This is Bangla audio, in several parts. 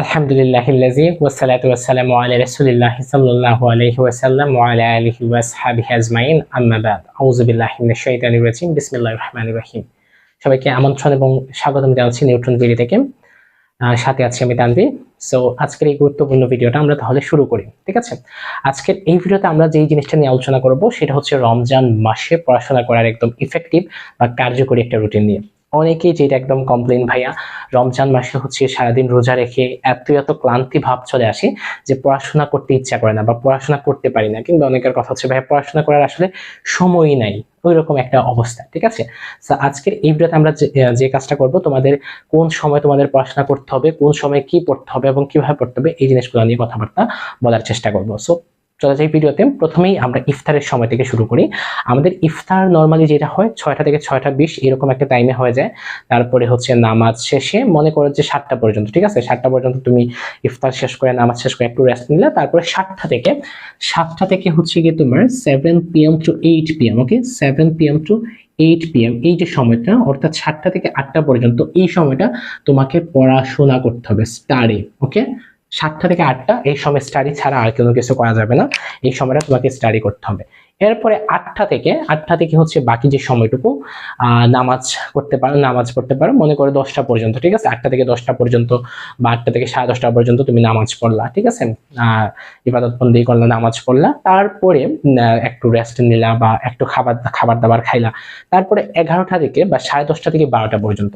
আলহামদুলিল্লাহিল্লাজি ওয়াসসালাতু ওয়াসসালামু আলা রাসূলিল্লাহি সাল্লাল্লাহু আলাইহি সবাইকে আমন্ত্রণ এবং স্বাগতম জানাচ্ছি নিউটন বিডি থেকে। সাথে আছি আমি তানভীর সো আজকের এই গুরুত্বপূর্ণ ভিডিওটা আমরা তাহলে শুরু করি, ঠিক আছে? আজকের এই ভিডিওতে আমরা যেই জিনিসটা নিয়ে আলোচনা করব, সেটা হচ্ছে রমজান মাসে পড়াশোনা করার একদম ইফেক্টিভ বা কার্যকরী একটা রুটিন নিয়ে। অনেকেই যেটা একদম কমপ্লেন ভাইয়া, রমজান মাসে হচ্ছে সারাদিন রোজা রেখে এত এত ক্লান্তি ভাব চলে আসে যে পড়াশোনা করতে ইচ্ছা করে না বা পড়াশোনা করতে পারি না। কিংবা অনেকের কথা হচ্ছে, ভাইয়া, পড়াশোনা করার আসলে সময়ই নাই। ওই রকম একটা অবস্থা, ঠিক আছে? আজকের এই ভিডিওতে আমরা যে কাজটা করব, তোমাদের কোন সময় তোমাদের পড়াশোনা করতে হবে, কোন সময় কি পড়তে হবে এবং কীভাবে পড়তে হবে, এই জিনিসগুলো নিয়ে কথাবার্তা বলার চেষ্টা করব। সো চলে যাই ভিডিওতে প্রথমেই আমরা ইফতারের সময় থেকে শুরু করি। আমাদের ইফতার নর্মালি যেটা হয়, ছয়টা থেকে ছয়টা বিশ এরকম একটা টাইমে হয়ে যায়। তারপরে হচ্ছে নামাজ শেষে মনে করো যে সাতটা পর্যন্ত, ঠিক আছে? সাতটা পর্যন্ত তুমি ইফতার শেষ করে, নামাজ শেষ করে একটু রেস্ট নিলে, তারপরে সাতটা থেকে সাতটা থেকে হচ্ছে গিয়ে তোমার seven PM to eight PM okay seven PM to eight PM এই যে সময়টা, অর্থাৎ সাতটা থেকে আটটা পর্যন্ত, এই সময়টা তোমাকে পড়াশোনা করতে হবে স্টারে ওকে সাতটা থেকে আটটা, এই সময় স্টাডি ছাড়া আর কোনো কিছু করা যাবে না। এই সময়টা তোমাকে স্টাডি করতে হবে। এরপরে আটটা থেকে আটটা থেকে হচ্ছে বাকি যে সময়টুকু নামাজ করতে পারো, নামাজ পড়তে পারো, মনে করো দশটা পর্যন্ত, ঠিক আছে? আটটা থেকে দশটা পর্যন্ত বা আটটা থেকে সাড়ে দশটা পর্যন্ত তুমি নামাজ পড়লা, ঠিক আছে? ইবাদত বন্দি করলা, নামাজ পড়লা। তারপরে একটু রেস্ট নিলা বা একটু খাবার খাবার দাবার খাইলা। তারপরে এগারোটা থেকে বা সাড়ে দশটা থেকে বারোটা পর্যন্ত।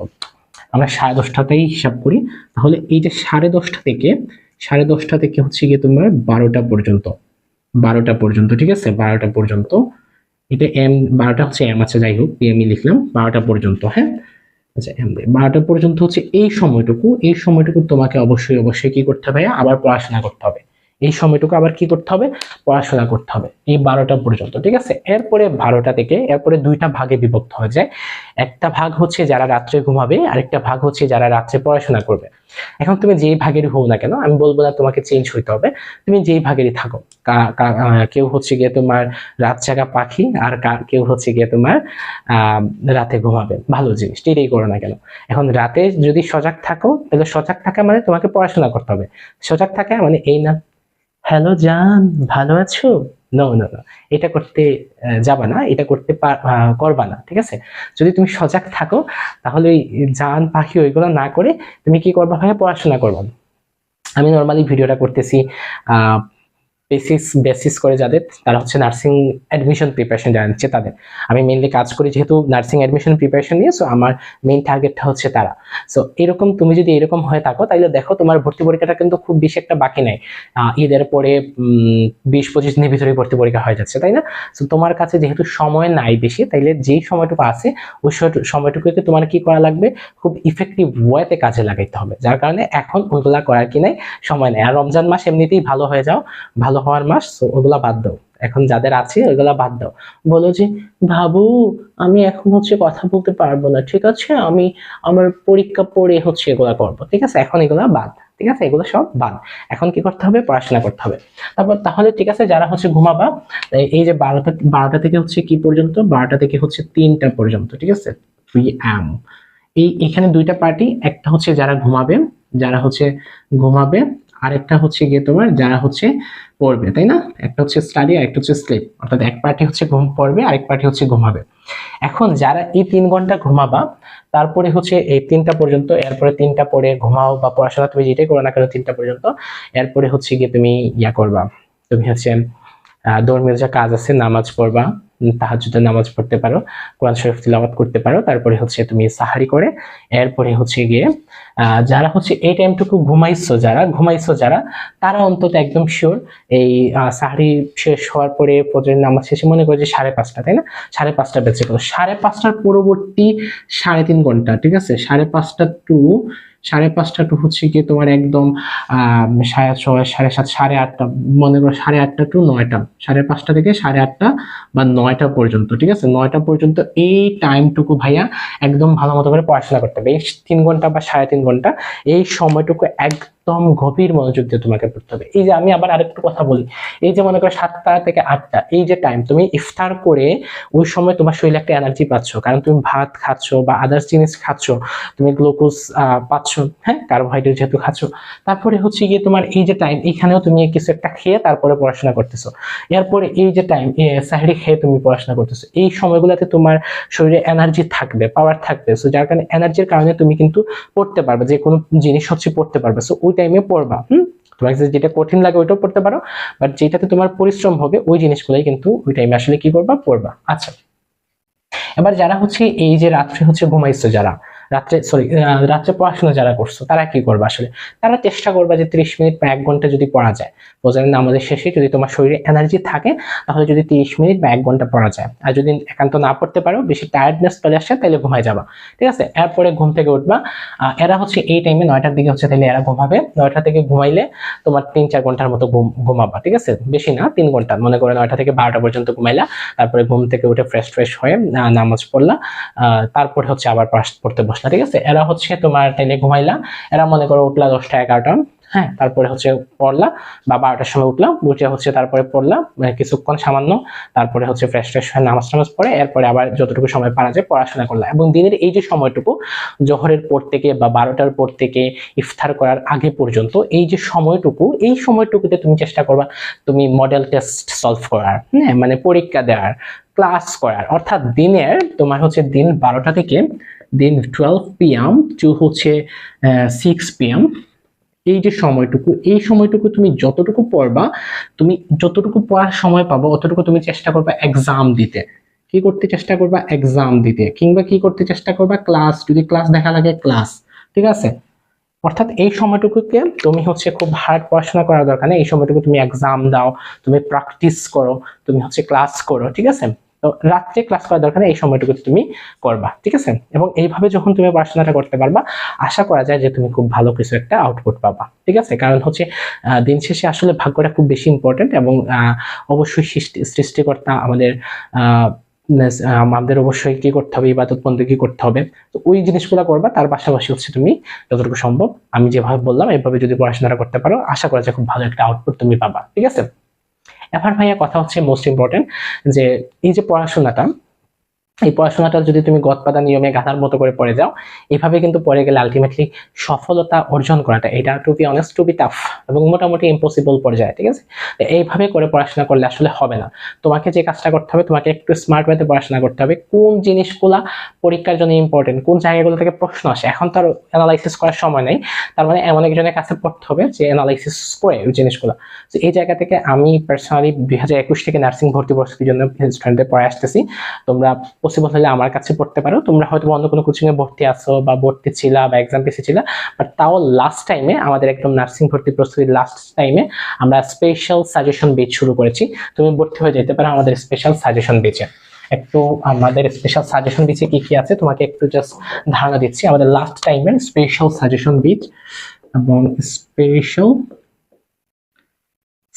আমরা সাড়ে দশটাতেই হিসাব করি। তাহলে এই যে সাড়ে দশটা থেকে সাড়ে দশটা থেকে হচ্ছে গিয়ে তোমার বারোটা পর্যন্ত। বারোটা পর্যন্ত, ঠিক আছে? বারোটা পর্যন্ত। এটা এম বারোটা হচ্ছে এম আছে যাই হোক আমি লিখলাম। বারোটা পর্যন্ত হ্যাঁ? আচ্ছা এম বারোটা পর্যন্ত হচ্ছে এই সময়টুকু। এই সময়টুকু তোমাকে অবশ্যই অবশ্যই কি করতে হবে আবার পড়াশোনা করতে হবে। এই সময়টুকু আবার কি করতে হবে? পড়াশোনা করতে হবে। এই বারোটা পর্যন্ত, ঠিক আছে? এরপরে বারোটা থেকে, এরপরে দুইটা ভাগে বিভক্ত হয়ে যায়। একটা ভাগ হচ্ছে যারা রাত্রে ঘুমাবে, আরেকটা ভাগ হচ্ছে যারা রাত্রে পড়াশোনা করবে। এখন তুমি যেই ভাগেরই হও না কেন, আমি বলব না তোমাকে চেঞ্জ হইতে হবে। তুমি যেই ভাগেরই থাকো কেউ হচ্ছে গিয়ে তোমার রাত জাগা পাখি, আর কেউ হচ্ছে গিয়ে তোমার রাতে ঘুমাবে। ভালো জিনিস, এটাই করো না কেন। এখন রাতে যদি সজাগ থাকো, তাহলে সজাগ থাকা মানে তোমাকে পড়াশোনা করতে হবে। সজাগ থাকা মানে এই না হ্যালো জান, ভালো আছো? নো নো নো এটা করতে যাবা না, এটা করতে করবা না, ঠিক আছে? যদি তুমি সজাগ থাকো, তাহলে ওই জান, পাখি ওইগুলো না করে তুমি কি করবা ভাইয়া? পড়াশোনা করবা। আমি নর্মালি ভিডিওটা করতেছি বেসিস বেসিস করে যাদের, তারা হচ্ছে নার্সিং অ্যাডমিশন প্রিপারেশন যারা নিচ্ছে তাদের। আমি মেইনলি কাজ করি যেহেতু নার্সিং অ্যাডমিশন প্রিপারেশন নিয়ে সো আমার মেইন টার্গেটটা হচ্ছে তারা। সো এরকম তুমি যদি এরকম হয়ে থাকো তাহলে দেখো তোমার ভর্তি পরীক্ষাটা কিন্তু খুব বেশি একটা বাকি নেই। ঈদের পরে বিশ পঁচিশ দিনের ভিতরে ভর্তি পরীক্ষা হয়ে যাচ্ছে, তাই না? সো তোমার কাছে যেহেতু সময় নাই বেশি, তাইলে যেই সময়টুকু আছে, ওই সময়- সময়টুকুতে তোমার কি করা লাগবে? খুব ইফেক্টিভ ওয়েতে কাজে লাগাইতে হবে। যার কারণে এখন ওইগুলা করার কি নাই? সময় নেই। আর রমজান মাস এমনিতেই ভালো হয়ে যাও, ভালো হওয়ার মাস ওগুলা বাদ দাও। এখন যাদের আছে, ওইগুলা বাদ দাও। বলো যে, ভাবু, আমি এখন হচ্ছে কথা বলতে পারব না, ঠিক আছে? আমি, আমার পরীক্ষা পড়ে হচ্ছে এগুলা করব। ঠিক আছে? এখন এগুলা বাদ। ঠিক আছে? এগুলো সব বাদ। এখন কি করতে হবে? পড়াশোনা করতে হবে। তারপর তাহলে ঠিক আছে, যারা হচ্ছে ঘুমাবা, এই- এই যে বারোটা বারোটা থেকে হচ্ছে কি পর্যন্ত? বারোটা থেকে হচ্ছে তিনটা পর্যন্ত, ঠিক আছে? থ্রি এম এই, এখানে দুইটা পার্টি একটা হচ্ছে যারা ঘুমাবে, যারা হচ্ছে ঘুমাবে, আরেকটা হচ্ছে গিয়ে তোমার, যারা হচ্ছে পড়বে, তাই না? একটা হচ্ছে স্টাডি আর একটা হচ্ছে স্লিপ অর্থাৎ এক পার্টি হচ্ছে ঘুম পড়বে, আরেক পার্টি হচ্ছে ঘুমাবে। এখন যারা এই তিন ঘণ্টা ঘুমাবা, তারপরে হচ্ছে এই তিনটা পর্যন্ত, এরপরে তিনটা পরে ঘুমাও বা পড়াশোনা, তুমি যেটাই করো না কেন তিনটা পর্যন্ত, এরপরে হচ্ছে গিয়ে তুমি ইয়া করবা। তুমি হচ্ছে ধর্মীয় যা কাজ আছে, নামাজ পড়বা। তাহাজুদের নামাজ পড়তে পারো, কোরআন শরীফ তিলাওয়াত করতে পারো। তারপরে হচ্ছে তুমি সাহারি করে, এরপরে হচ্ছে গিয়ে যারা হচ্ছে এই টাইমটুকু ঘুমাইছো যারা ঘুমাইছো যারা, তারা অন্তত একদম শিওর এই সাহারি শেষ হওয়ার পরে ফজরের নামাজ শেষে মনে করে যে সাড়ে পাঁচটা, তাই না? সাড়ে পাঁচটা বেঁচে গেলো। সাড়ে পাঁচটার পরবর্তী সাড়ে তিন ঘণ্টা, ঠিক আছে? সাড়ে পাঁচটা টু, সাড়ে পাঁচটা টু হচ্ছে গিয়ে তোমার একদম সাড়ে ছয়, সাড়ে সাত, সাড়ে আটটা, মনে করো সাড়ে আটটা টু নয়টা, সাড়ে পাঁচটা থেকে সাড়ে আটটা বা নয়টা পর্যন্ত, ঠিক আছে? নয়টা পর্যন্ত এই টাইমটুকু ভাইয়া একদম ভালো মতো করে পড়াশোনা করতে হবে। এই তিন ঘণ্টা বা সাড়ে তিন ঘণ্টা এই সময়টুকু একদম গভীর মনোযোগ দিয়ে তোমাকে পড়তে হবে। এই যে আমি আবার আরেকটু কথা বলি, এই যে মনে করো সাতটা থেকে আটটা, এই যে টাইম তুমি ইফতার করে ওই সময় তোমার শরীরে একটা এনার্জি পাচ্ছ। কারণ তুমি ভাত খাচ্ছ বা আদার্স জিনিস খাচ্ছ, তুমি গ্লুকোজ পাচ্ছ হ্যাঁ? কার্বোহাইড্রেট যেহেতু খাচ্ছ। তারপরে হচ্ছে গিয়ে তোমার এই যে টাইম এখানেও তুমি কিছু একটা খেয়ে তারপরে পড়াশোনা করতেছো। এরপরে এই যে টাইম সাহারি খেয়ে তুমি পড়াশোনা করতেছো। এই সময়গুলোতে তোমার শরীরে এনার্জি থাকবে পাওয়ার থাকবে। সো যার কারণে এনার্জির কারণে তুমি কিন্তু পড়তে পারবে যে কোনো জিনিস হচ্ছে পড়তে পারবে। সো ওই টাইমে পড়বা, হুম? তোমার কাছে যেটা কঠিন লাগে ওইটাও পড়তে পারো বাট যেটাতে তোমার পরিশ্রম হবে, ওই জিনিসগুলোই কিন্তু ওই টাইমে আসলে কি করবা? পড়বা। আচ্ছা। এবার যারা হচ্ছে এই যে রাত্রে হচ্ছে ঘুমাইছো যারা রাত্রে সরি রাত্রে পড়াশোনা যারা করছ, তারা কি করবে আসলে? তারা চেষ্টা করবে যে ত্রিশ মিনিট বা এক ঘণ্টা যদি পড়া যায়। বোঝেন নামাজের শেষে যদি তোমার শরীরে এনার্জি থাকে, তাহলে যদি তিরিশ মিনিট বা এক ঘণ্টা পড়া যায়। আর যদি একান্ত না পড়তে পারো, বেশি টায়ার্ডনেস চলে আসে, তাহলে ঘুমায় যাবা। ঠিক আছে? এরপরে ঘুম থেকে উঠবা। এরা হচ্ছে এই টাইমে নয়টার দিকে হচ্ছে তাহলে এরা ঘুমাবে। নয়টা থেকে ঘুমাইলে তোমার তিন চার ঘণ্টার মতো ঘুম, ঘুমাবা। ঠিক আছে? বেশি না, তিন ঘণ্টা। মনে করে নয়টা থেকে বারোটা পর্যন্ত ঘুমাইলা, তারপরে ঘুম থেকে উঠে ফ্রেশ ফ্রেশ হয়ে নামাজ পড়লা। তারপরে হচ্ছে আবার পড়তে বসলা। ঠিক আছে? এরা হচ্ছে তোমার তাইলে ঘুমাইলা এরা মনে করো উঠলা দশটা এগারোটা। হ্যাঁ তারপরে হচ্ছে পড়লা বা বারোটার সময় উঠলাম, উঠে হচ্ছে তারপরে পড়লাম মানে কিছুক্ষণ সামান্য, তারপরে হচ্ছে ফ্রেশ ফ্রেশ হয়ে নামাজ টামাজ পড়ে, এরপরে আবার যতটুকু সময় পারা যায় পড়াশোনা করলাম। এবং দিনের এই যে সময়টুকু, জহরের পর থেকে বা বারোটার পর থেকে ইফতার করার আগে পর্যন্ত, এই যে সময়টুকু, এই সময়টুকুতে তুমি চেষ্টা করবা, তুমি মডেল টেস্ট সলভ করার হ্যাঁ মানে পরীক্ষা দেওয়ার ক্লাস করার। অর্থাৎ দিনের, তোমার হচ্ছে দিন বারোটা থেকে দিন টুয়েলভ পিএম টু হচ্ছে সিক্স পিএম এই যে সময়টুকু, এই সময়টুকু তুমি যতটুকু পড়বা, তুমি যতটুকু পড়ার সময় পাবো, অতটুকু তুমি চেষ্টা করবা এক্সাম দিতে। কি করতে চেষ্টা করবা? এক্সাম দিতে। কিংবা কি করতে চেষ্টা করবা? ক্লাস যদি ক্লাস দেখা লাগে ক্লাস ঠিক আছে? অর্থাৎ এই সময়টুকুকে তুমি হচ্ছে খুব হার্ড পড়াশোনা করার দরকার নেই। এই সময়টুকু তুমি এক্সাম দাও, তুমি প্র্যাকটিস করো, তুমি হচ্ছে ক্লাস করো, ঠিক আছে? রাত্রে ক্লাস করার দরকার এই সময়টুকুতে তুমি করবা, ঠিক আছে? এবং এইভাবে যখন তুমি পড়াশোনাটা করতে পারবা, আশা করা যায় যে তুমি খুব ভালো কিছু একটা আউটপুট পাবা, ঠিক আছে? কারণ হচ্ছে দিন শেষে আসলে ভাগ্যটা খুব বেশি ইম্পর্টেন্ট এবং অবশ্যই সৃষ্টিকর্তা আমাদের আমাদের অবশ্যই কি করতে হবে, ইবাদত কি করতে হবে? তো ওই জিনিসগুলো করবা, তার পাশাপাশি হচ্ছে তুমি যতটুকু সম্ভব, আমি যেভাবে বললাম এইভাবে যদি পড়াশোনাটা করতে পারো, আশা করা যায় খুব ভালো একটা আউটপুট তুমি পাবা, ঠিক আছে? এবার ভাইয়া কথা হচ্ছে মোস্ট ইম্পর্টেন্ট যে এই যে পড়াশোনাটা এই পড়াশোনাটা যদি তুমি গদপাদা নিয়মে গাধার মতো করে পড়ে যাও, এভাবে কিন্তু পড়ে গেলে আলটিমেটলি সফলতা অর্জন করাটা, এটা to be honest to be tough এবং মোটামুটি ইম্পসিবল পর্যায়ে, ঠিক আছে? এইভাবে করে পড়াশোনা করলে আসলে হবে না। তোমাকে যে কাজটা করতে হবে, তোমাকে একটু স্মার্ট ওয়েতে পড়াশোনা করতে হবে। কোন জিনিসগুলা পরীক্ষার জন্য ইম্পর্টেন্ট কোন জায়গাগুলো থেকে প্রশ্ন আসে? এখন তার অ্যানালাইসিস করার সময় নেই। তার মানে এমন একজনের কাছে পড়তে হবে যে অ্যানালাইসিস করে ওই জিনিসগুলো। তো এই জায়গা থেকে আমি পার্সোনালি দুই হাজার একুশ থেকে নার্সিং ভর্তি প্রস্তুতির জন্য স্টুডেন্টদের পড়ে আসতেছি। তোমরা পসিবল হলে আমার কাছে পড়তে পারো। তোমরা হয়তো অন্য কোনো কোচিংয়ে ভর্তি আছো বা ভর্তি ছিলা বা এক্সাম পিসি ছিলা বাট তাও লাস্ট টাইমে আমাদের একদম নার্সিং ভর্তি প্রস্তুতির লাস্ট টাইমে আমরা স্পেশাল সাজেশন বেচ শুরু করেছি। তুমি ভর্তি হয়ে যেতে পারো আমাদের স্পেশাল সাজেশন বেচে একটু আমাদের স্পেশাল সাজেশন বিচে কি কি আছে, তোমাকে একটু জাস্ট ধারণা দিচ্ছি। আমাদের লাস্ট টাইমের স্পেশাল সাজেশন বিচ এবং স্পেশাল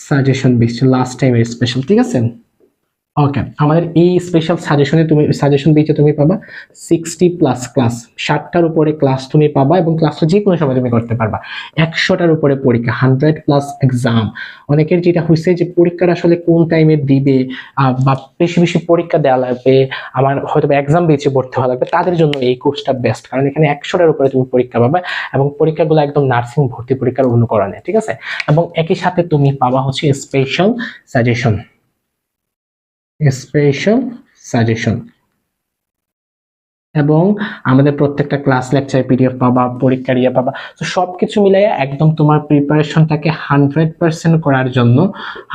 সাজেশন বিচ লাস্ট টাইমের স্পেশাল ঠিক আছে? ওকে আমাদের এই স্পেশাল সাজেশনে তুমি সাজেশন দিয়েছে তুমি পাবা সিক্সটি প্লাস ক্লাস ষাটটার উপরে ক্লাস তুমি পাবা এবং ক্লাসটা যে কোনো সময় তুমি করতে পারবা। একশোটার উপরে পরীক্ষা হান্ড্রেড প্লাস এক্সাম অনেকের যেটা হয়েছে যে পরীক্ষাটা আসলে কোন টাইমে দিবে বা বেশি বেশি পরীক্ষা দেওয়া লাগবে, আমার হয়তো এক্সাম দিয়েছে, ভর্তি হওয়া লাগবে, তাদের জন্য এই কোর্সটা বেস্ট কারণ এখানে একশোটার উপরে তুমি পরীক্ষা পাবা এবং পরীক্ষাগুলো একদম নার্সিং ভর্তি পরীক্ষার অনুকরণে, ঠিক আছে? এবং একই সাথে তুমি পাবা হচ্ছে স্পেশাল সাজেশন স্পেশাল সাজেশন এবং আমাদের প্রত্যেকটা ক্লাস লেকচার পিডিএফ পাবা, পরীক্ষার ইয়ে পাবা। তো সব কিছু মিলাইয়া একদম তোমার প্রিপারেশনটাকে হান্ড্রেড পার্সেন্ট করার জন্য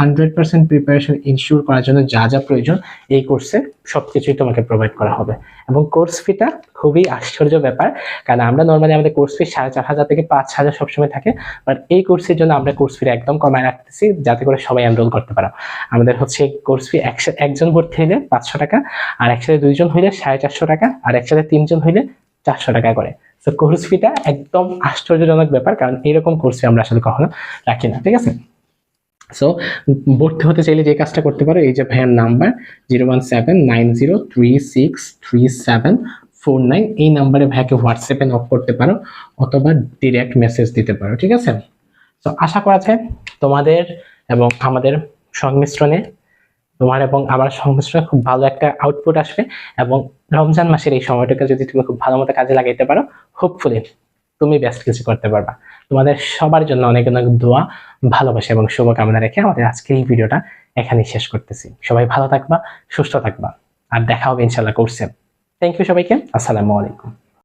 হান্ড্রেড পার্সেন্ট প্রিপারেশন ইনশিওর করার জন্য যা যা প্রয়োজন, এই কোর্সে সব কিছুই তোমাকে প্রোভাইড করা হবে। এবং কোর্স ফিটা খুবই আশ্চর্য ব্যাপার। কারণ আমরা নর্মালি আমাদের কোর্স ফি সাড়ে চার হাজার থেকে পাঁচ হাজার সবসময় থাকে। বাট এই কোর্সের জন্য আমরা কোর্স ফি একদম কমায় রাখতেছি, যাতে করে সবাই এনরোল করতে পারো। আমাদের হচ্ছে কোর্স ফি একসাথে একজন ভর্তি হইলে পাঁচশো টাকা, আর একসাথে দুইজন হইলে সাড়ে চারশো টাকা, আর একসাথে তিনজন হইলে চারশো টাকা করে। তো কোর্স ফিটা একদম আশ্চর্যজনক ব্যাপার, কারণ এরকম কোর্স ফি আমরা আসলে কখনো রাখি না, ঠিক আছে? সো ভর্তি হতে চাইলে যে কাজটা করতে পারো, এই যে ভাইয়ের number zero one seven nine zero three six three seven four nine, এই নাম্বারে ভাইকে হোয়াটসঅ্যাপে নক করতে পারো অথবা ডিরেক্ট মেসেজ দিতে পারো, ঠিক আছে? তো আশা করা যায় তোমাদের এবং আমাদের সংমিশ্রণে, তোমার এবং আমার সংমিশ্রণে খুব ভালো একটা আউটপুট আসবে এবং রমজান মাসের এই সময়টাকে যদি তুমি খুব ভালো মতো কাজে লাগাইতে পারো হোপফুলি তুমি বেস্ট কিছু করতে পারবা। তোমাদের সবার জন্য অনেক অনেক দোয়া, ভালোবাসা এবং শুভকামনা রেখে আমাদের আজকে এই ভিডিওটা এখানেই শেষ করতেছি। সবাই ভালো থাকবা, সুস্থ থাকবা। আর দেখা হবে ইনশাল্লাহ করছেন থ্যাংক ইউ সবাইকে, আসসালামু আলাইকুম।